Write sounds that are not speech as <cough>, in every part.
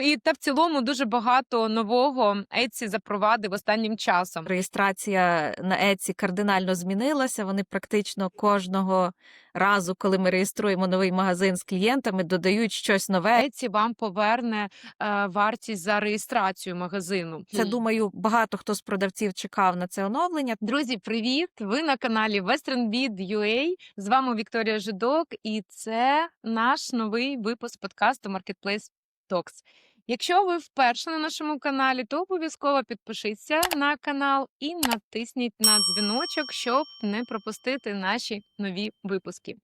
І та в цілому дуже багато нового Etsy запровадив останнім часом. Реєстрація на Еці кардинально змінилася. Вони практично кожного разу, коли ми реєструємо новий магазин з клієнтами, додають щось нове. Etsy вам поверне е, вартість за реєстрацію магазину. Це думаю, багато хто з продавців чекав на це оновлення. Друзі, привіт! Ви на каналі WesternBid.ua. З вами Вікторія Жидок, і це наш новий випуск подкасту Marketplace Talks. Якщо ви вперше на нашому каналі, то обов'язково підпишіться на канал і натисніть на дзвіночок, щоб не пропустити наші нові випуски.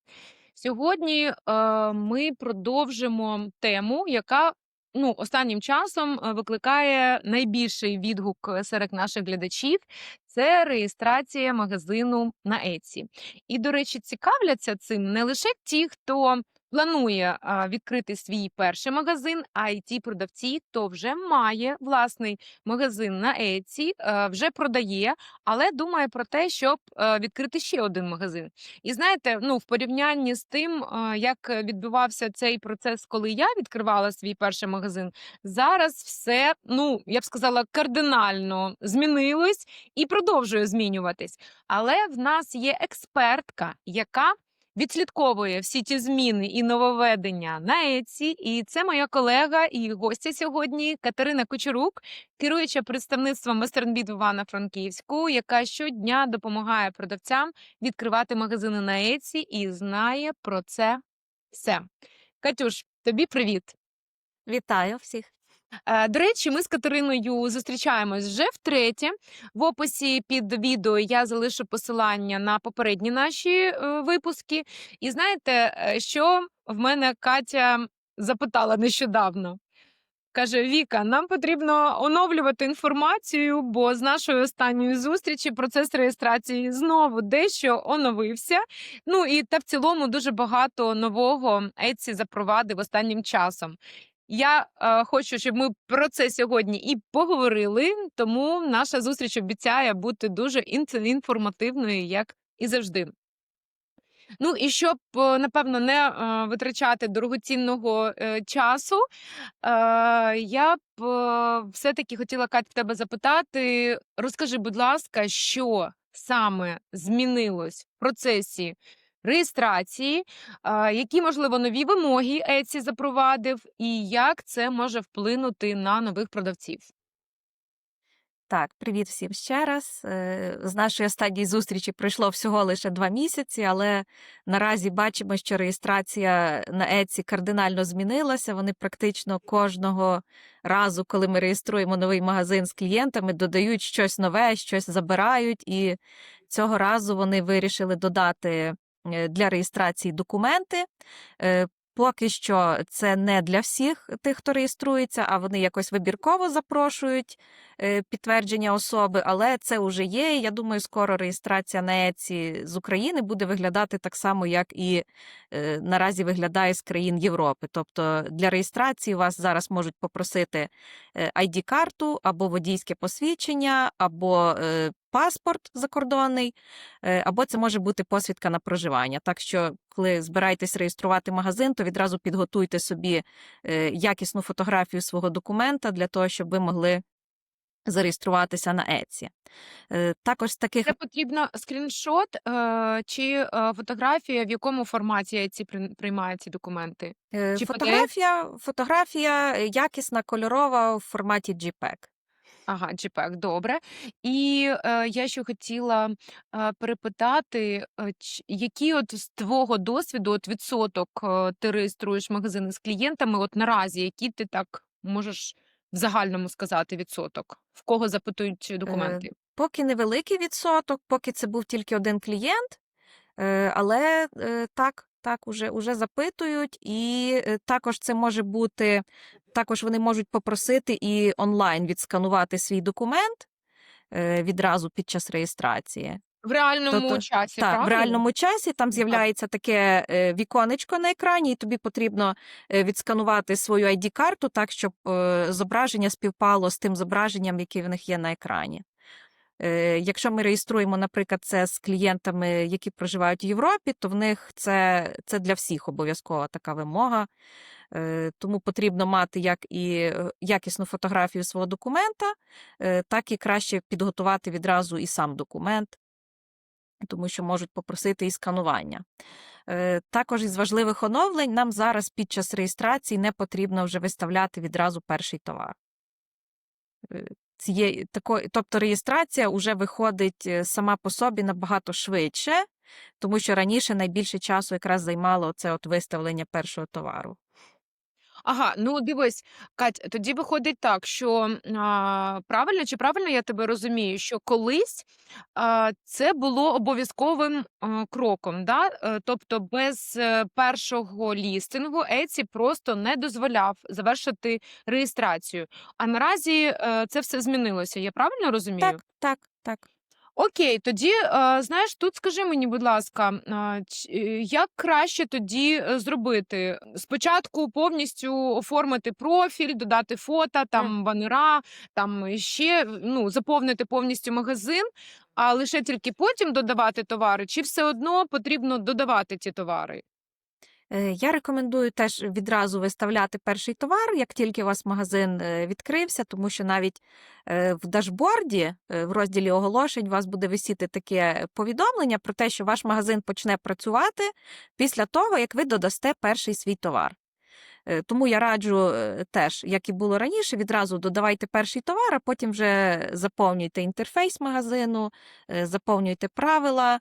Сьогодні е, ми продовжимо тему, яка ну, останнім часом е, викликає найбільший відгук е, серед наших глядачів. Це реєстрація магазину на Etsy. І, до речі, цікавляться цим не лише ті, хто планує відкрити свій перший магазин, а й ті продавці, хто вже має власний магазин на Etsy, е, вже продає, але думає про те, щоб е, відкрити ще один магазин. І знаєте, ну в порівнянні з тим, як відбувався цей процес, коли я відкривала свій перший магазин, зараз все, ну я б сказала, кардинально змінилось і продовжує змінюватись. Але в нас є експертка, яка відслідковує всі ті зміни і нововведення на Etsy. І це моя колега і гостя сьогодні Катерина Кучерук, керуюча представництвом Western в Івано-Франківську, яка щодня допомагає продавцям відкривати магазини на Etsy і знає про це все. Катюш, тобі привіт! Вітаю всіх! Е, До речі, ми з Катериною зустрічаємось вже втретє. В описі під відео я залишу посилання на попередні наші е, випуски. І знаєте, е, що в мене Катя запитала нещодавно? Каже: Віка, нам потрібно оновлювати інформацію, бо з нашої останньої зустрічі процес реєстрації знову дещо оновився. Ну і та в цілому дуже багато нового Etsy запровадив останнім часом. Я е, хочу, щоб ми про це сьогодні і поговорили, тому наша зустріч обіцяє бути дуже інформативною, як і завжди. Ну і щоб, е, напевно, не е, витрачати дорогоцінного е, часу, е, я б е, все-таки хотіла Кать в тебе запитати: розкажи, будь ласка, що саме змінилось в процесі реєстрації, які, можливо, нові вимоги Etsy запровадив, і як це може вплинути на нових продавців? Так, привіт всім ще раз. Е, З нашої останньої зустрічі пройшло всього лише два місяці, але наразі бачимо, що реєстрація на Еці кардинально змінилася. Вони практично кожного разу, коли ми реєструємо новий магазин з клієнтами, додають щось нове, щось забирають. І цього разу вони вирішили додати для реєстрації документи. Е, Поки що це не для всіх тих, хто реєструється, а вони якось вибірково запрошують е, підтвердження особи, але це вже є. Я думаю, скоро реєстрація на ЕЦІ з України буде виглядати так само, як і е, наразі виглядає з країн Європи. Тобто для реєстрації вас зараз можуть попросити е, ID-карту або водійське посвідчення, або е, паспорт закордонний, е, або це може бути посвідка на проживання. Так що, коли збираєтесь реєструвати магазин, то відразу підготуйте собі е, якісну фотографію свого документа для того, щоб ви могли зареєструватися на Еці. Також таких Це потрібно скріншот е, чи фотографія, в якому форматі при- приймає ці документи? чи фотографія, фотографія якісна, кольорова в форматі JPEG. Ага, JPEG, добре. І е, я ще хотіла е, перепитати, е, ч- який от з твого досвіду от відсоток е, ти реєструєш магазини з клієнтами, от наразі, який ти так можеш в загальному сказати відсоток? В кого запитують документи? Поки невеликий відсоток, поки це був тільки один клієнт, е, але е, так, так, уже, уже запитують, і е, також це може бути, також вони можуть попросити і онлайн відсканувати свій документ е, відразу під час реєстрації. В реальному Тобто, часі, Так, в реальному часі там з'являється таке е, віконечко на екрані, і тобі потрібно е, відсканувати свою ID-карту так, щоб зображення співпало з тим зображенням, яке в них є на екрані. Якщо ми реєструємо, наприклад, це з клієнтами, які проживають в Європі, то в них це, це для всіх обов'язкова така вимога. Е, Тому потрібно мати як і е, якісну фотографію свого документа, е, так і краще підготувати відразу і сам документ, тому що можуть попросити і сканування. Також із важливих оновлень нам зараз під час реєстрації не потрібно вже виставляти відразу перший товар. Цієї, такої, тобто реєстрація вже виходить сама по собі набагато швидше, тому що раніше найбільше часу якраз займало це от виставлення першого товару. Ага, ну дивись, Кать, тоді виходить так, що а, правильно чи правильно я тебе розумію, що колись а, це було обов'язковим а, кроком, да? Е, Тобто без е, першого лістингу Etsy просто не дозволяв завершити реєстрацію. А наразі е, це все змінилося. Я правильно розумію? Так, так, так. Окей, тоді знаєш, тут скажи мені, будь ласка, е, як краще тоді е, зробити? Спочатку повністю оформити профіль, додати фото, там банера, там ще ну, заповнити повністю магазин, а лише тільки потім додавати товари, чи все одно потрібно додавати ті товари? Е, Я рекомендую теж відразу виставляти перший товар, як тільки у вас магазин е, відкрився, тому що навіть е, в дашборді, в розділі оголошень, у вас буде висіти таке повідомлення про те, що ваш магазин почне працювати після того, як ви додасте перший свій товар. Тому я раджу теж, як і було раніше, відразу додавайте перший товар, а потім вже заповнюйте інтерфейс магазину, заповнюйте правила,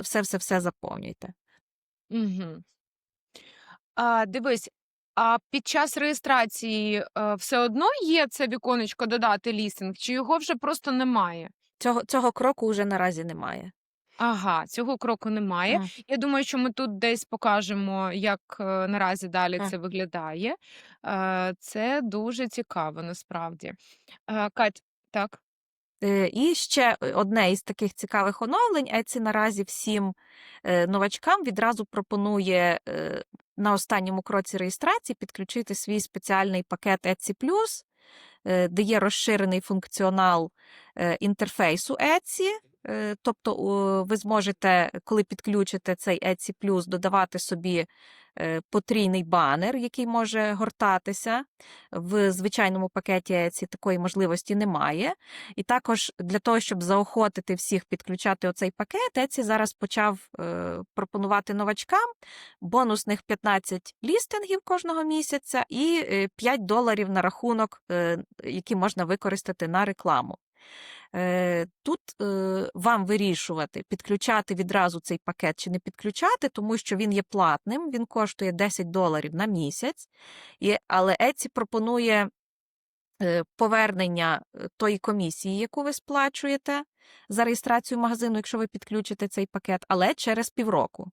все-все-все заповнюйте. Угу. А, дивись, а під час реєстрації е, все одно є це віконечко додати лістинг, чи його вже просто немає? Цього, цього кроку вже наразі немає. Ага, цього кроку немає. Мгм. Я думаю, що ми тут десь покажемо, як е, наразі далі Мгм. це виглядає. Е, Це дуже цікаво насправді. Е, Кать, так. Е, І ще одне із таких цікавих оновлень Еці наразі всім е, новачкам відразу пропонує е, на останньому кроці реєстрації підключити свій спеціальний пакет Etsy е, де є розширений функціонал е, інтерфейсу Etsy. Е, Тобто ви зможете, коли підключите цей Etsy Plus, додавати собі е, потрійний банер, який може гортатися. В звичайному пакеті Etsy такої можливості немає. І також для того, щоб заохотити всіх підключати оцей пакет, Etsy зараз почав е, пропонувати новачкам бонусних 15 лістингів кожного місяця і е, 5 доларів на рахунок, які можна використати на рекламу. Е, Тут е, вам вирішувати, підключати відразу цей пакет чи не підключати, тому що він є платним, він коштує 10 доларів на місяць, але Etsy пропонує е, повернення тої комісії, яку ви сплачуєте за реєстрацію магазину, якщо ви підключите цей пакет, але через півроку.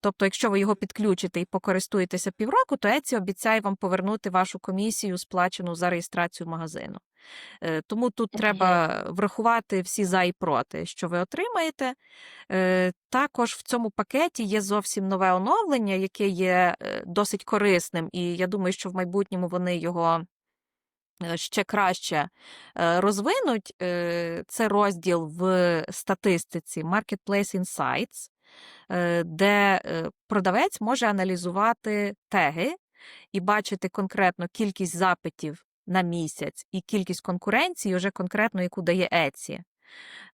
Тобто, якщо ви його підключите і покористуєтеся півроку, то Etsy обіцяє вам повернути вашу комісію, сплачену за реєстрацію магазину. Е, Тому тут треба врахувати всі за і проти, що ви отримаєте. Е, Також в цьому пакеті є зовсім нове оновлення, яке є е, досить корисним, і я думаю, що в майбутньому вони його ще краще розвинуть. Це розділ в статистиці Marketplace Insights, де продавець може аналізувати теги і бачити конкретно кількість запитів на місяць і кількість конкуренції, вже конкретно яку дає Etsy.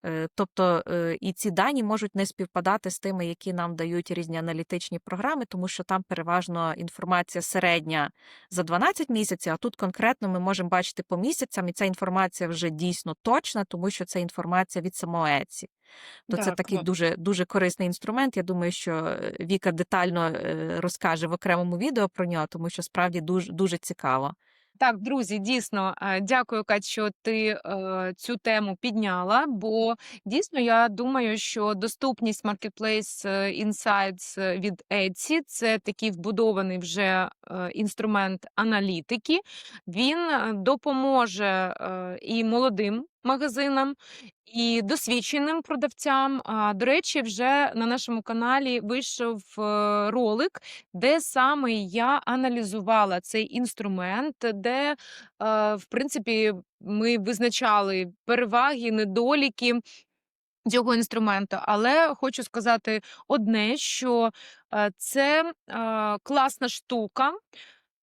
Е, Тобто е, і ці дані можуть не співпадати з тими, які нам дають різні аналітичні програми, тому що там переважно інформація середня за 12 місяців, а тут конкретно ми можемо бачити по місяцям, і ця інформація вже дійсно точна, тому що це інформація від самого Etsy. То це такий так. дуже, дуже корисний інструмент. Я думаю, що е, Віка детально е, розкаже в окремому відео про нього, тому що справді дуже, дуже цікаво. Так, друзі, дійсно, е, дякую, Кать, що ти е, цю тему підняла. Бо дійсно я думаю, що доступність Marketplace е, Insights е, від Etsy – це такий вбудований вже інструмент аналітики. Він допоможе е, і молодим магазинам, і досвідченим продавцям. А, До речі, вже на нашому каналі вийшов е, ролик, де саме я аналізувала цей інструмент, де, е, в принципі, ми визначали переваги, недоліки цього інструменту. Але хочу сказати одне, що Е, Це класна штука.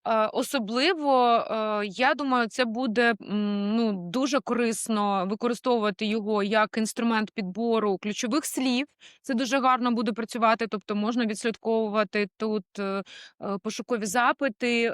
Е, Особливо, е, я думаю, це буде ну, дуже корисно використовувати його як інструмент підбору ключових слів. Це дуже гарно буде працювати. Тобто можна відслідковувати тут е, пошукові запити,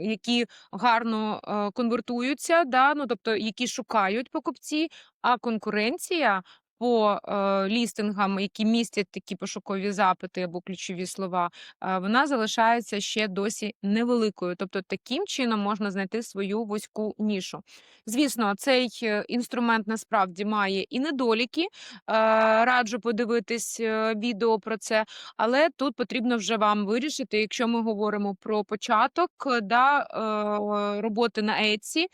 які гарно конвертуються, да? ну, тобто які шукають покупці, а конкуренція. По е, лістингам, які містять такі пошукові запити або ключові слова, е, вона залишається ще досі невеликою. Тобто таким чином можна знайти свою вузьку нішу. Звісно, цей е, інструмент насправді має і недоліки. Раджу подивитись відео про це, але тут потрібно вже вам вирішити, якщо ми говоримо про початок да, роботи на Etsy,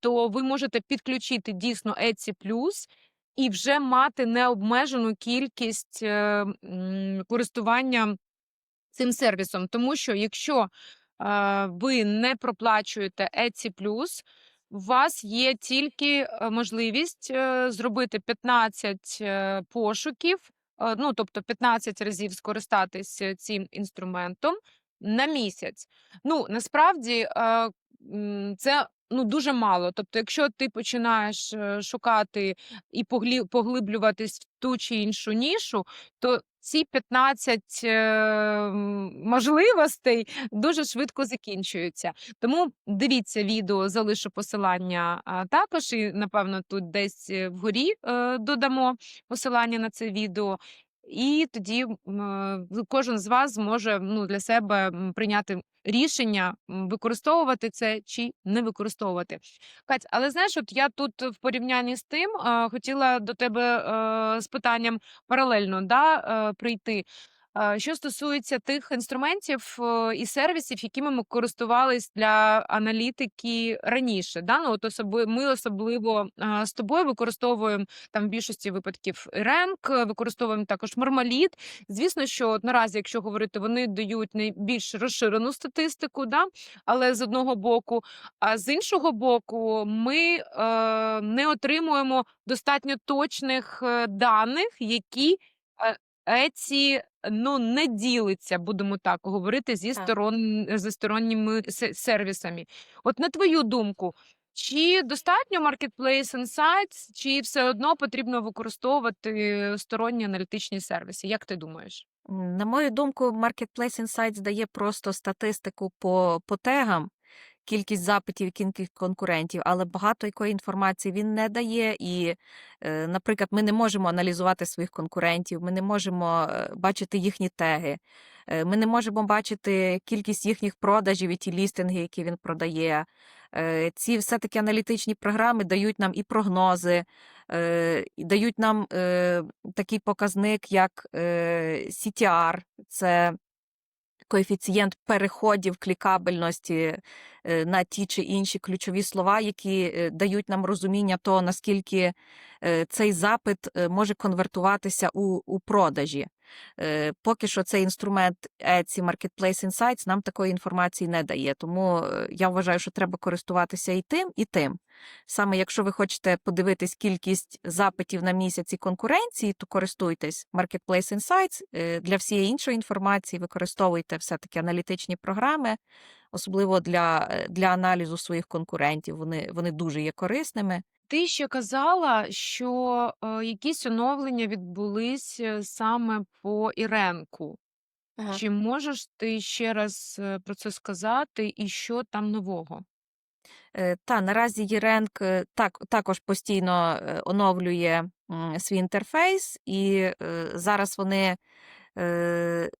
то ви можете підключити дійсно Etsy і вже мати необмежену кількість е, користування цим сервісом. Тому що якщо е, ви не проплачуєте Etsy у вас є тільки е, можливість зробити 15 е, пошуків, ну тобто 15 разів скористатись е, цим інструментом на місяць. Ну насправді це ну дуже мало. Тобто, якщо ти починаєш е, шукати і поглиблюватись в ту чи іншу нішу, то ці 15 е, можливостей дуже швидко закінчуються. Тому дивіться відео, залишу посилання також, і напевно тут десь е, вгорі додамо посилання на це відео. І тоді кожен з вас зможе ну, для себе прийняти рішення використовувати це чи не використовувати. Кать, але знаєш, от я тут в порівнянні з тим хотіла до тебе е, з питанням паралельно да, е, прийти. Що стосується тих інструментів е, і сервісів, якими ми користувались для аналітики раніше, да? ну, от особи, ми особливо з тобою використовуємо там в більшості випадків ренк, використовуємо також мармаліт. Звісно, що наразі, якщо говорити, вони дають найбільш розширену статистику, да? але з одного боку, а з іншого боку, ми е, не отримуємо достатньо точних е, даних, які е, Еці ну не ділиться, будемо так говорити, зі Так. сторон зі сторонніми сервісами. От на твою думку, чи достатньо Marketplace Insights, чи все одно потрібно використовувати сторонні аналітичні сервіси? Як ти думаєш? На мою думку, Marketplace Insights дає просто статистику по, по тегам, кількість запитів, кількість конкурентів, але багато якої інформації він не дає. І, е, наприклад, ми не можемо аналізувати своїх конкурентів, ми не можемо е, бачити їхні теги, е, ми не можемо бачити кількість їхніх продажів і ті лістинги, які він продає. Ці все-таки аналітичні програми дають нам і прогнози, і дають нам такий показник, як CTR, це коефіцієнт переходів клікабельності е, на ті чи інші ключові слова, які е, дають нам розуміння того, наскільки е, цей запит може конвертуватися у, у продажі. Е, Поки що цей інструмент Etsy Marketplace Insights нам такої інформації не дає. Тому е, я вважаю, що треба користуватися і тим, і тим. Саме якщо ви хочете подивитись кількість запитів на місяць і конкуренції, то користуйтесь Marketplace Insights. Е, Для всієї іншої інформації використовуйте все-таки аналітичні програми, особливо для, е, для аналізу своїх конкурентів. Вони, вони дуже є корисними. Ти ще казала, що е, якісь оновлення відбулись е, саме по Іренку. Ага. Чи можеш ти ще раз про це сказати, і що там нового? Та наразі Єренк так, також постійно оновлює свій інтерфейс, і зараз вони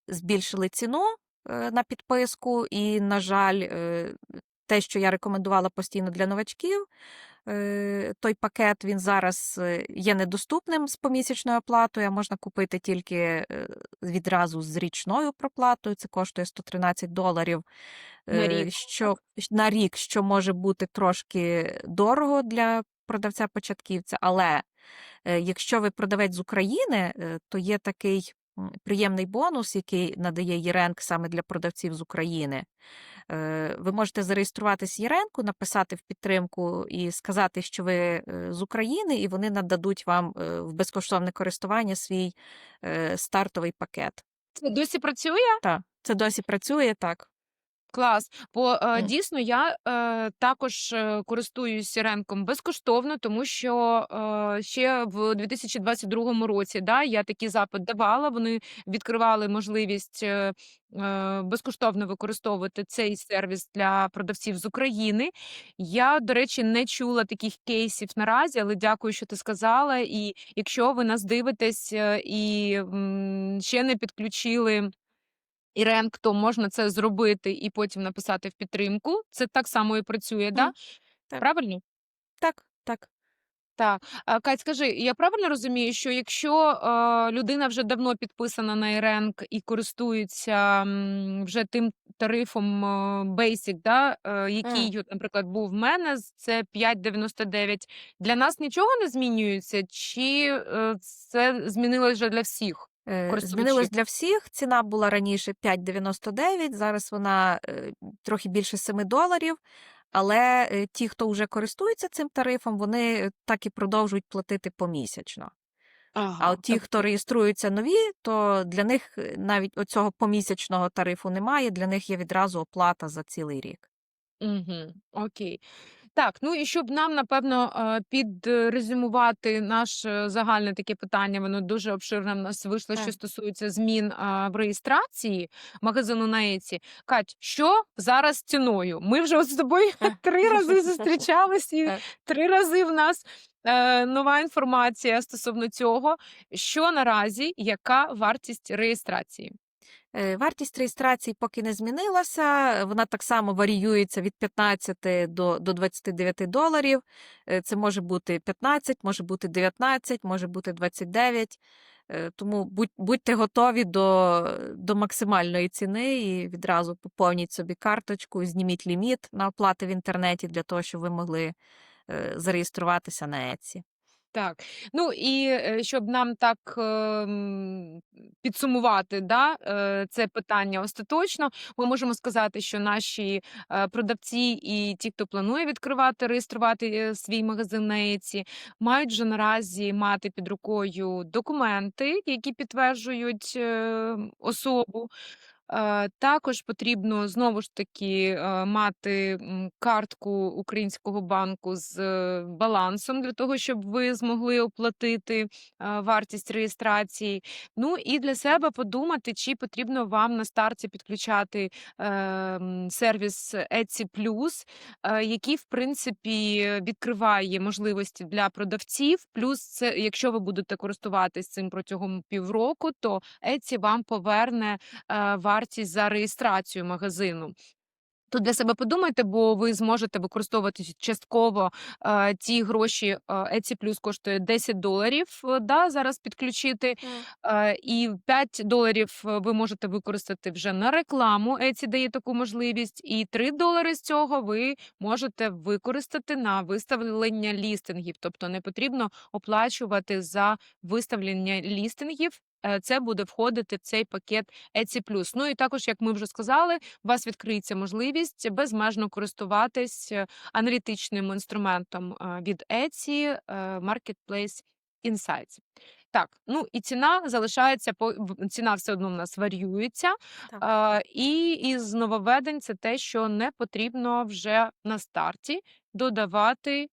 збільшили ціну на підписку. І, на жаль, е, те, що я рекомендувала постійно для новачків, е, той пакет він зараз е, є недоступним з помісячною оплатою, а можна купити тільки е, відразу з річною проплатою. Це коштує 113 доларів. На е, рік, що на рік, що може бути трошки дорого для продавця-початківця, але е, якщо ви продавець з України, е, то є такий приємний бонус, який надає Єренк саме для продавців з України. Е, Ви можете зареєструватись Єренку, написати в підтримку і сказати, що ви е, з України, і вони нададуть вам е, в безкоштовне користування свій стартовий пакет. Це досі працює? Так, це досі працює так. Клас. Бо е, Мгм. дійсно я е, також е, користуюсь ренком безкоштовно, тому що е, ще в 2022 році да, я такий запит давала. Вони відкривали можливість е, е, безкоштовно використовувати цей сервіс для продавців з України. Я, до речі, не чула таких кейсів наразі, але дякую, що ти сказала. І якщо ви нас дивитесь е, і м, ще не підключили. І ренк, то можна це зробити і потім написати в підтримку. Це так само і працює, да? Так. Правильно? Так, так. Так. Кать, скажи, я правильно розумію, що якщо е, людина вже давно підписана на ренк і користується м, вже тим тарифом е, Basic, да, е, який, от, наприклад, був в мене, це 5,99, для нас нічого не змінюється, чи е, це змінилось вже для всіх? Користувачі. Змінилось для всіх. Ціна була раніше 5,99, зараз вона е, трохи більше 7 доларів. Але е, ті, хто вже користується цим тарифом, вони так і продовжують платити помісячно. Ага, А от ті, хто реєструються нові, то для них е, навіть оцього помісячного тарифу немає, для них є відразу оплата за цілий рік. Угу, окей. Так, ну і щоб нам, напевно, е, підрезюмувати наше загальне таке питання, воно дуже обширне в нас вийшло, що стосується змін в реєстрації магазину на Еці. Кать, що зараз ціною? Ми вже от з тобою Так. <laughs> три рази зустрічались, і Так. три рази в нас е, нова інформація стосовно цього. Що наразі, яка вартість реєстрації? Е, Вартість реєстрації поки не змінилася. Вона так само варіюється від 15 до, до 29 доларів. Е, Це може бути 15, може бути 19, може бути 29. Е, Тому будь, будьте готові до, до максимальної ціни і відразу поповніть собі карточку, зніміть ліміт на оплати в інтернеті для того, щоб ви могли зареєструватися на Etsy. Так, ну і е, щоб нам так ем, підсумувати да, е, це питання остаточно, ми можемо сказати, що наші е, продавці і ті, хто планує відкривати, реєструвати е, свій магазин на Еці, мають вже наразі мати під рукою документи, які підтверджують е, особу. Е, Також потрібно знову ж таки е, мати картку українського банку з е, балансом для того, щоб ви змогли оплатити вартість реєстрації. Ну і для себе подумати, чи потрібно вам на старті підключати сервіс Etsy Plus, який в принципі відкриває можливості для продавців. Плюс, це якщо ви будете користуватись цим протягом півроку, то Etsy вам поверне е, вартість за реєстрацію магазину. Тут для себе подумайте, бо ви зможете використовувати частково е, ті гроші. е, Etsy Plus коштує 10 доларів е, да, зараз підключити. Е, і 5 доларів ви можете використати вже на рекламу. Etsy дає таку можливість. І 3 долари з цього ви можете використати на виставлення лістингів. Тобто не потрібно оплачувати за виставлення лістингів. Е, Це буде входити в цей пакет Etsy+. Ну і також, як ми вже сказали, у вас відкриється можливість безмежно користуватись е, аналітичним інструментом е, від Etsy е, Marketplace Insights. Так, ну і ціна залишається по ціна все одно в нас варіюється. Так. А, і із нововведень це те, що не потрібно вже на старті додавати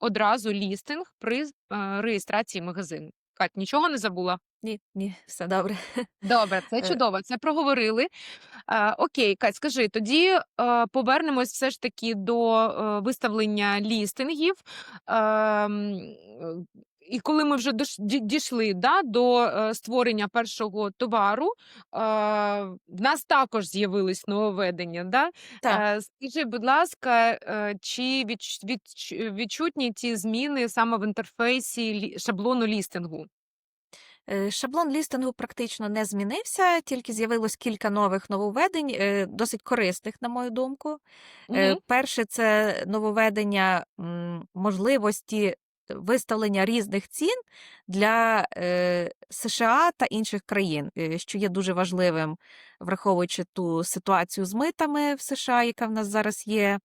одразу лістинг при е, реєстрації магазину. Кать, нічого не забула? Ні, ні, все добре. Добре, <laughs> це Е. чудово. Це проговорили. Е, окей, Кать, скажи, тоді е, повернемось все ж таки до е, виставлення лістингів. Е, м, і коли ми вже дош- ді- дійшли да, до е, створення першого товару, е, в нас також з'явились нововведення. Да? Так. Е, скажи, будь ласка, е, чи відч- відч- відчутні ці зміни саме в інтерфейсі лі- шаблону лістингу? Е, Шаблон лістингу практично не змінився, тільки з'явилось кілька нових нововведень, е, досить корисних, на мою думку. Мгм. Перше, це нововведення можливості виставлення різних цін для США та інших країн, що є дуже важливим, враховуючи ту ситуацію з митами в США, яка в нас зараз є.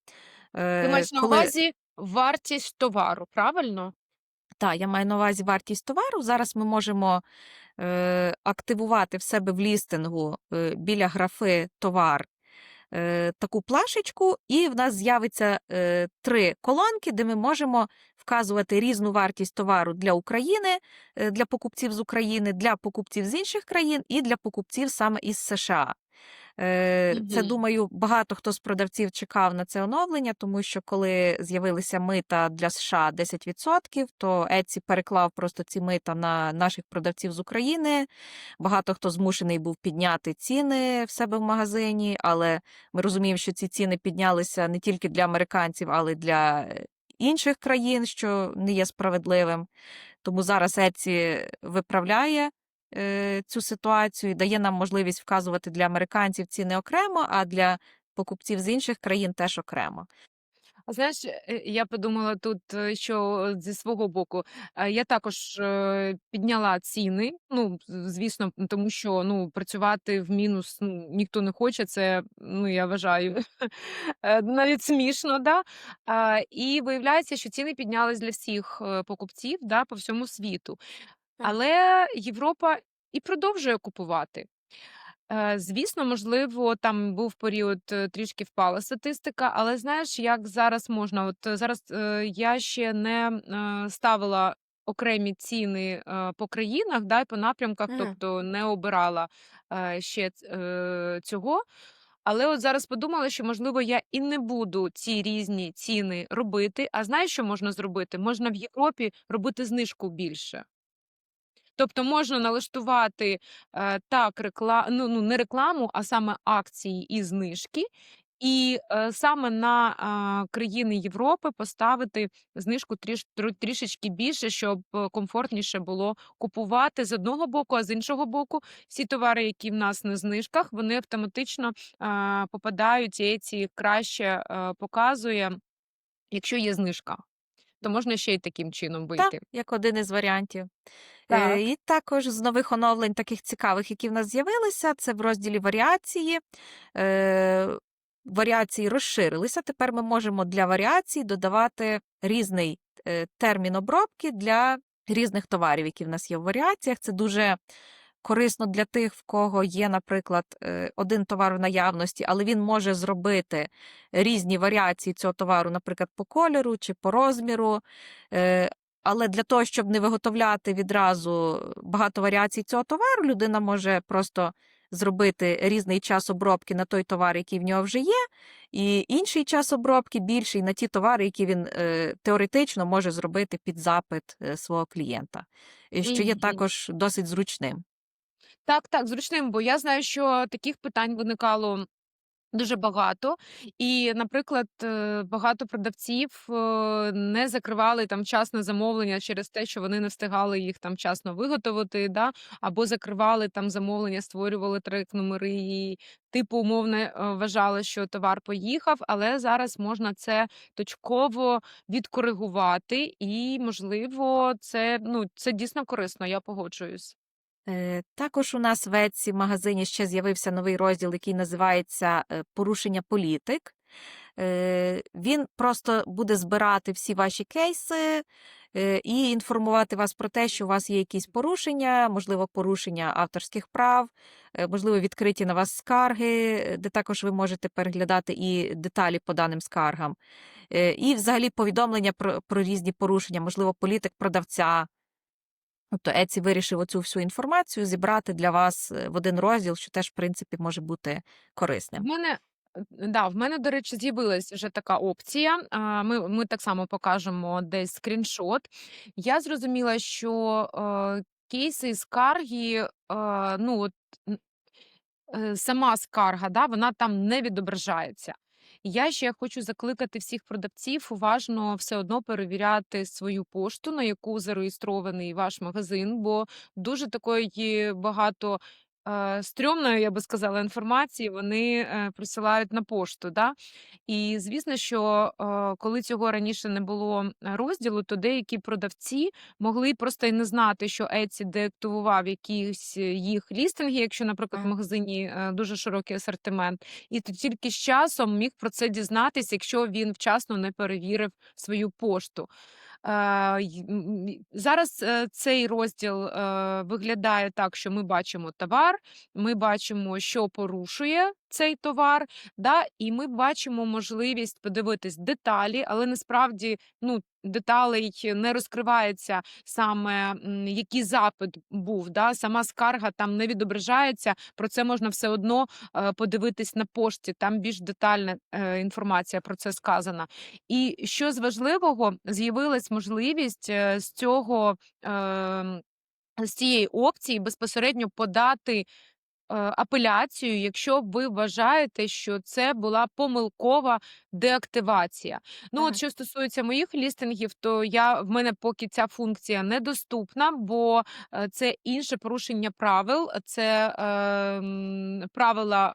Ти маєш на увазі вартість товару, правильно? Так, я маю на увазі вартість товару. Зараз ми можемо е, активувати в себе в лістингу е, біля графи товар е, таку плашечку, і в нас з'явиться е, три колонки, де ми можемо вказувати різну вартість товару для України, е, для покупців з України, для покупців з інших країн і для покупців саме із США. Е, Це, думаю, багато хто з продавців чекав на це оновлення, тому що коли з'явилися мита для США 10%, то Etsy переклав просто ці мита на наших продавців з України. Багато хто змушений був підняти ціни в себе в магазині, але ми розуміємо, що ці ціни піднялися не тільки для американців, але й для інших країн, що не є справедливим. Тому зараз Etsy виправляє цю ситуацію дає нам можливість вказувати для американців ціни окремо, а для покупців з інших країн теж окремо. А знаєш, е, я подумала тут, е, що зі свого боку, е, я також е, підняла ціни. Ну, звісно, тому що ну, працювати в мінус ну, ніхто не хоче. Це ну, я вважаю <laughs> е, навіть смішно. Да? І виявляється, що ціни піднялись для всіх е, покупців да, по всьому світу. Але Європа і продовжує купувати. Е, Звісно, можливо, там був період, е, трішки впала статистика, але знаєш, як зараз можна? От е, зараз е, я ще не е, ставила окремі ціни е, по країнах, да, і по напрямках, Мгм. тобто не обирала е, ще е, цього. Але от зараз подумала, що можливо я і не буду ці різні ціни робити. А знаєш, що можна зробити? Можна в Європі робити знижку більше. Тобто можна налаштувати е, так рекла... ну, ну, не рекламу, а саме акції і знижки, і е, саме на е, країни Європи поставити знижку тріш... трішечки більше, щоб е, комфортніше було купувати з одного боку, а з іншого боку, всі товари, які в нас на знижках, вони автоматично е, попадають, і ці краще е, показує, якщо є знижка. То можна ще й таким чином Так, як один із варіантів. Так. Е, І також з нових оновлень, таких цікавих, які в нас з'явилися, це в розділі варіації. Е, Варіації розширилися. Тепер ми можемо для варіацій додавати різний е, термін обробки для різних товарів, які в нас є в варіаціях. Це дуже корисно для тих, в кого є, наприклад, е, один товар в наявності, але він може зробити різні варіації цього товару, наприклад, по кольору чи по розміру. Е, Але для того, щоб не виготовляти відразу багато варіацій цього товару, людина може просто зробити різний час обробки на той товар, який в нього вже є, і інший час обробки більший на ті товари, які він е, теоретично може зробити під запит е, свого клієнта, що є також досить зручним. Так, так, зручним, бо я знаю, що таких питань виникало дуже багато. І, наприклад, е, багато продавців е, не закривали там вчасне замовлення через те, що вони не встигали їх там вчасно виготовити, да? або закривали там замовлення, створювали трек номери і типу умовно е, вважали, що товар поїхав, але зараз можна це точково відкоригувати, і, можливо, це ну це дійсно корисно, я погоджуюсь. Е, Також у нас в Etsy магазині ще з'явився новий розділ, який називається е, Порушення політик. Е, Він просто буде збирати всі ваші кейси і інформувати вас про те, що у вас є якісь порушення, можливо, порушення авторських прав, можливо, відкриті на вас скарги, де також ви можете переглядати і деталі по даним скаргам. І взагалі повідомлення про, про різні порушення, можливо, політик продавця. Тобто Etsy вирішив оцю всю інформацію зібрати для вас е, в один розділ, що теж, в принципі, може бути В корисним. мене е, да, в мене, до речі, з'явилась вже така опція. Ми, ми так само покажемо десь скріншот. Я зрозуміла, що е, кейси скарги, е, ну от е, сама скарга, да, вона там не відображається. Я ще хочу закликати всіх продавців уважно все одно перевіряти свою пошту, на яку зареєстрований ваш магазин, бо дуже такої багато стрьомної, я би сказала, інформації вони е, присилають на пошту. Да? І звісно, що е, коли цього раніше не було е, розділу, то деякі продавці могли просто й не знати, що Etsy деактивував якісь їх лістинги, якщо, наприклад, в магазині дуже широкий асортимент, і то тільки з часом міг про це дізнатися, якщо він вчасно не перевірив свою пошту. Зараз е, цей розділ е, виглядає так, що ми бачимо товар, ми бачимо, що порушує цей товар, да, і ми бачимо можливість подивитись деталі, але насправді ну, деталей не розкривається саме який запит був. Да, сама скарга там не відображається. Про це можна все одно е, подивитись на пошті. Там більш детальна е, інформація про це сказана. І що з важливого, з'явилась можливість е, з цього. Е, з цієї опції безпосередньо подати апеляцію, якщо ви вважаєте, що це була помилкова деактивація. Ну, ага. от що стосується моїх лістингів, то я в мене поки ця функція недоступна, бо е, це інше порушення правил, це е, правила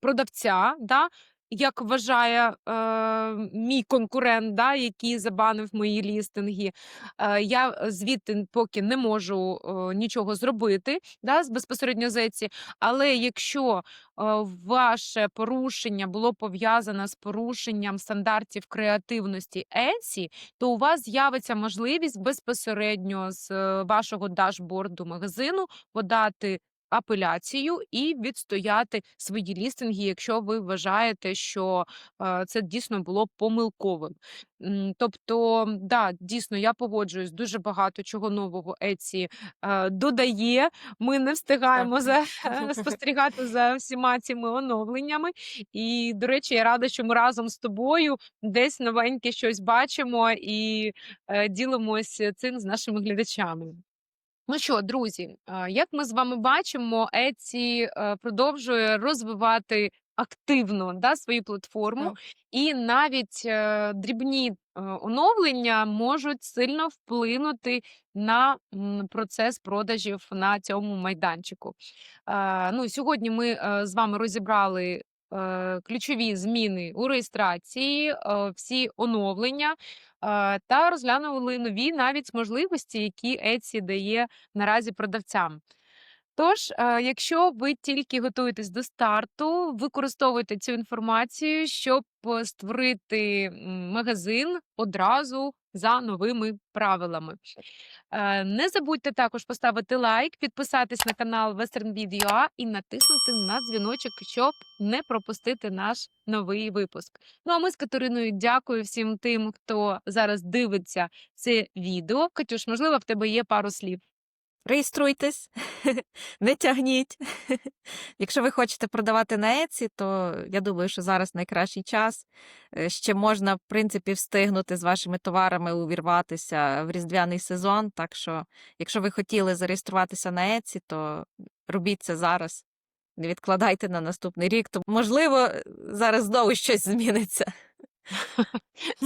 продавця. Да? Як вважає е, мій конкурент, да, який забанив мої лістинги, Е, я звідти поки не можу е, нічого зробити да, з безпосередньо з Etsy. Але якщо е, ваше порушення було пов'язане з порушенням стандартів креативності Etsy, то у вас з'явиться можливість безпосередньо з е, вашого дашборду магазину подати. Апеляцію і відстояти свої лістинги, якщо ви вважаєте, що е, це дійсно було помилковим. Тобто, да, дійсно, я погоджуюсь, дуже багато чого нового Etsy е, додає. Ми не встигаємо за, спостерігати за всіма цими оновленнями. І, до речі, я рада, що ми разом з тобою десь новеньке щось бачимо і е, ділимося цим з нашими глядачами. Ну що, друзі, як ми з вами бачимо, Etsy е, продовжує розвивати активно да, свою платформу, Так. і навіть е, дрібні е, оновлення можуть сильно вплинути на процес продажів на цьому майданчику. Ну, сьогодні ми з вами розібрали ключові зміни у реєстрації, е, всі оновлення е, та розглянули нові навіть можливості, які Etsy дає наразі продавцям. Тож, е, якщо ви тільки готуєтесь до старту, використовуйте цю інформацію, щоб е, створити магазин одразу за новими правилами. Е, Не забудьте також поставити лайк, підписатись на канал Western Video і натиснути на дзвіночок, щоб не пропустити наш новий випуск. Ну а ми з Катериною дякую всім тим, хто зараз дивиться це відео. Катюш, можливо, в тебе є пару слів. Реєструйтесь, <laughs> не тягніть. <laughs> Якщо ви хочете продавати на Etsy, то я думаю, що зараз найкращий час. Е, Ще можна, в принципі, встигнути з вашими товарами увірватися в різдвяний сезон. Так що, якщо ви хотіли зареєструватися на Etsy, то робіть це зараз. Не відкладайте на наступний рік, то можливо зараз знову щось зміниться.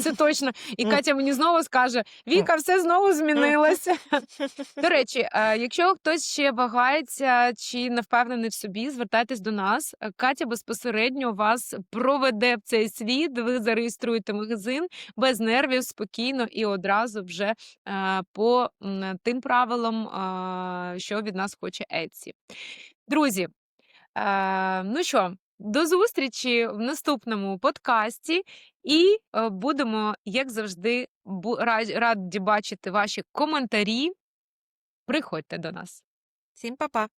Це точно. І Катя мені знову скаже: Віка, все знову змінилося. <laughs> До речі, е, якщо хтось ще вагається чи не впевнений в собі, звертайтесь до нас. Е, Катя безпосередньо вас проведе в цей світ. Ви зареєструєте магазин без нервів, спокійно і одразу вже е, по тим правилам, що від нас хоче Etsy. Друзі, ну що, до зустрічі в наступному подкасті. І е, будемо, як завжди, раді бачити ваші коментарі. Приходьте до нас. Всім па-па!